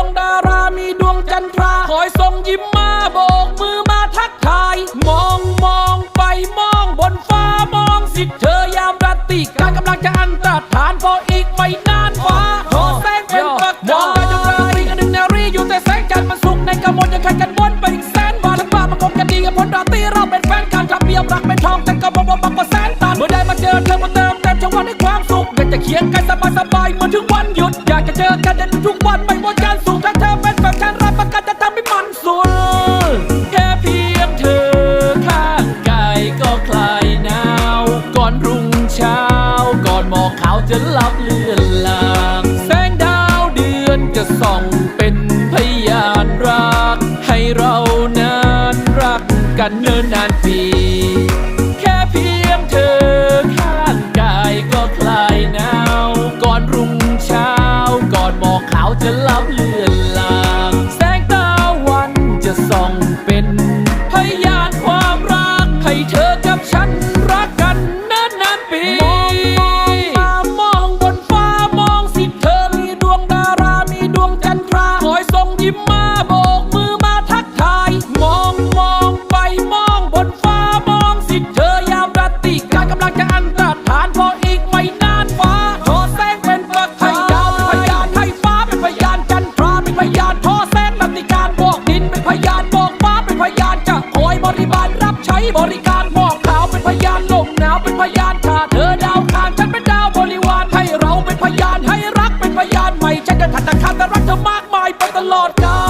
วงดารามีดวงจันทราคอยส่งยิ้มมาโบกมือมาทักทาย มองมองไปมองบนฟ้ามองสิเธอยามราตรีการกำลังจะอันตรฐานพออีกไม่นานฟ้าโอแสงเป็นปัะกายมองไปจนราตรีกันหนึ่งแนวรีอยู่แต่แสงจันทร์มันสุกในกระมวลยังแข่งกันวนไปอีกแสนบาทฉันว่ามันคงกันดีกับผลราตรีเราเป็นแฟนกันครับเรียมรักเป็นทองแต่ก็บอกว่ามากกว่าแสนตันเมื่อได้มาเจอเธอมาเติมเต็มช่องวันให้ความสุขอยากจะเคียงกันสบายสบายเหมือนถึงวันหยุดอยากจะเจอกันในทุกวันไม่ กันเนิ่นนานปี แค่เพียงเธอ ใช้บริการหมอกขาวเป็นพยานลมหนาวเป็นพยานถ้าเธอดาวคานฉันเป็นดาวบริวารให้เราเป็นพยานให้รักเป็นพยานใหม่ฉันจะทันตะคานแต่รักเธอมากมายไปตลอดกาล